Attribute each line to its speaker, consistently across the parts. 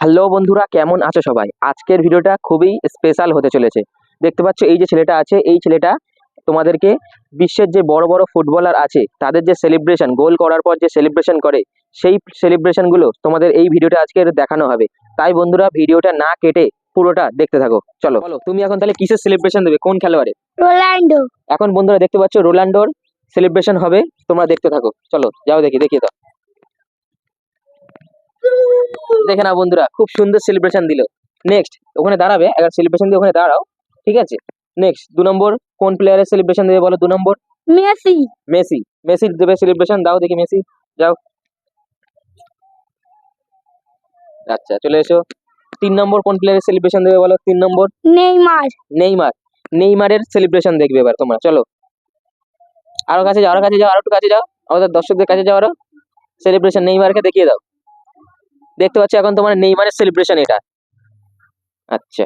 Speaker 1: Hello বন্ধুরা কেমন আছো সবাই? আজকের ভিডিওটা খুবই স্পেশাল হতে চলেছে। দেখতে পাচ্ছ এই যে ছেলেটা আছে এই ছেলেটা তোমাদেরকে বিশ্বের যে বড় বড় ফুটবলার আছে তাদের যে সেলিব্রেশন গোল করার পর যে সেলিব্রেশন করে সেই সেলিব্রেশনগুলো তোমাদের এই ভিডিওটা আজকের দেখানো হবে। তাই বন্ধুরা ভিডিওটা না কেটে পুরোটা দেখতে থাকো। চলো বলো তুমি এখন তাহলে কিসের সেলিব্রেশন দেবে? কোন খেলোয়াড়ে
Speaker 2: রোনাল্ডো।
Speaker 1: এখন বন্ধুরা দেখতে পাচ্ছ রোনাল্ডোর সেলিব্রেশন হবে তোমরা দেখতে থাকো। চলো যাও দেখি দেখিয়ে দাও। দেখে না বন্ধুরা খুব সুন্দর সেলিব্রেশন দিল। নেক্সট ওখানে দাঁড়াবে একবার সেলিব্রেশন দিয়ে ওখানে দাঁড়াও ঠিক আছে? নেক্সট দু নম্বর কোন প্লেয়ারের সেলিব্রেশন দেবে বলো? দু নম্বর?
Speaker 2: মেসি।
Speaker 1: মেসি। মেসি দেবে সেলিব্রেশন দাও দেখি মেসি যাও। আচ্ছা চলে এসো। তিন নম্বর কোন প্লেয়ারের সেলিব্রেশন দেবে বলো? তিন নম্বর?
Speaker 2: নেইমার।
Speaker 1: নেইমার। নেইমারের সেলিব্রেশন দেখবে এবার তোমরা চলো। আরও কাছে যাও আরও কাছে যাও আরও একটু কাছে যাও। আমাদের দর্শকদের কাছে যাও আরও। সেলিব্রেশন নেইমারকে দেখিয়ে দাও। দেখতে পাচ্ছ এখন তোমার নেইমারের সেলিব্রেশন এটা। আচ্ছা।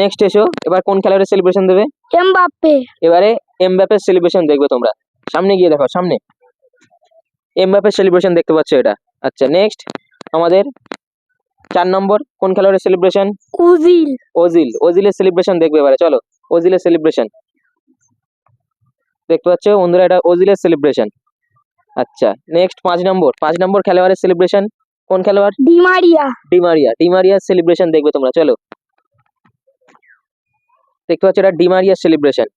Speaker 1: নেক্সট এসো। এবার কোন খেলোয়াড়ের সেলিব্রেশন দেবে?
Speaker 2: এমবাপ্পে।
Speaker 1: এবারে এমবাপের সেলিব্রেশন দেখবে তোমরা। সামনে গিয়ে দেখো সামনে। এমবাপের সেলিব্রেশন দেখতে পাচ্ছ এটা। আচ্ছা নেক্সট আমাদের চার নম্বর কোন খেলোয়াড়ের সেলিব্রেশন
Speaker 2: উজিল
Speaker 1: ওজিল। ওজিলের সেলিব্রেশন দেখবে এবারে চলো। ওজিলের সেলিব্রেশন দেখতে পাচ্ছ বন্ধুরা এটা ওজিলের সেলিব্রেশন আচ্ছা নেক্সট পাঁচ নম্বর। পাঁচ নম্বর খেলোয়াড়ের সেলিব্রেশন কোন খেলোয়াড়?
Speaker 2: Di Maria
Speaker 1: Di Maria. ডিমারিয়ার সেলিব্রেশন দেখবে তোমরা চলো। দেখতে পাচ্ছ এটা ডিমারিয়ার সেলিব্রেশন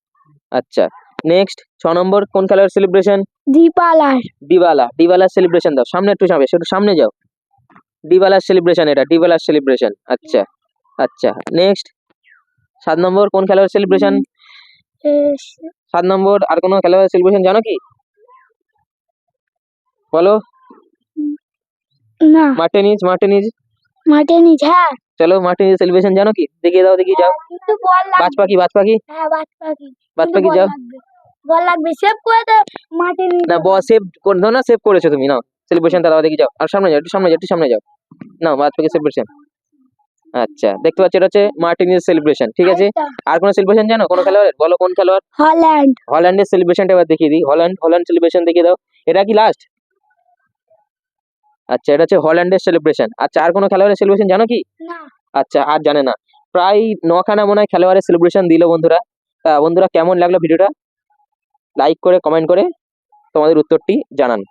Speaker 1: আচ্ছা নেক্সট ছ নম্বর কোন খেলোয়াড়ের সেলিব্রেশন
Speaker 2: দিপালার।
Speaker 1: ডিবালা। ডিবালার সেলিব্রেশন দাও। সামনে একটু সামনে একটু সামনে যাও। ডিবালার সেলিব্রেশন এটা ডিবালার সেলিব্রেশন আচ্ছা আচ্ছা নেক্সট সাত নম্বর কোন খেলোয়াড়ের সেলিব্রেশন সাত নম্বর আর কোনো খেলোয়াড়ের সেলিব্রেশন জানো কি? বলো।
Speaker 2: না।
Speaker 1: মার্টিনিজ মার্টিনিজ
Speaker 2: মার্টিনিজ হ্যাঁ।
Speaker 1: চলো মার্টিনিজ সেলিব্রেশন জানো কি? দেখিয়ে দাও দেখি যাও।
Speaker 2: বল
Speaker 1: বাজ পাখি বাজ পাখি
Speaker 2: হ্যাঁ বাজ পাখি
Speaker 1: বাজ পাখি যাও।
Speaker 2: বল লাগবে সেভ করে দে মার্টিনিজ
Speaker 1: না বস সেভ করে দাও না সেভ করেছ তুমি নাও। সেলিব্রেশনটা দাও দেখি যাও। আর সামনে যাও একটু সামনে যাও একটু সামনে যাও। নাও বাজ পাখি সেলিব্রেশন আচ্ছা দেখতে পাচ্ছ এটা হচ্ছে মার্টিনিজ সেলিব্রেশন ঠিক আছে? আর কোনো সেলিব্রেশন জানো? কোনো খেলোয়াড়ের? বলো কোন খেলোয়াড়?
Speaker 2: হল্যান্ড।
Speaker 1: হল্যান্ডের সেলিব্রেশনটা এবার দেখিয়ে দিই। হল্যান্ড হল্যান্ড সেলিব্রেশন দেখিয়ে দাও। এটা কি লাস্ট আচ্ছা এটা হচ্ছে হল্যান্ডের সেলিব্রেশন আচ্ছা আর কোনো খেলোয়াড়ের সেলিব্রেশন জানো কি? আচ্ছা আর জানে না। প্রায় নখানা মনে হয় খেলোয়াড়ের সেলিব্রেশন দিল বন্ধুরা। তা বন্ধুরা কেমন লাগল ভিডিওটা? লাইক করে কমেন্ট করে তোমাদের উত্তরটি জানান।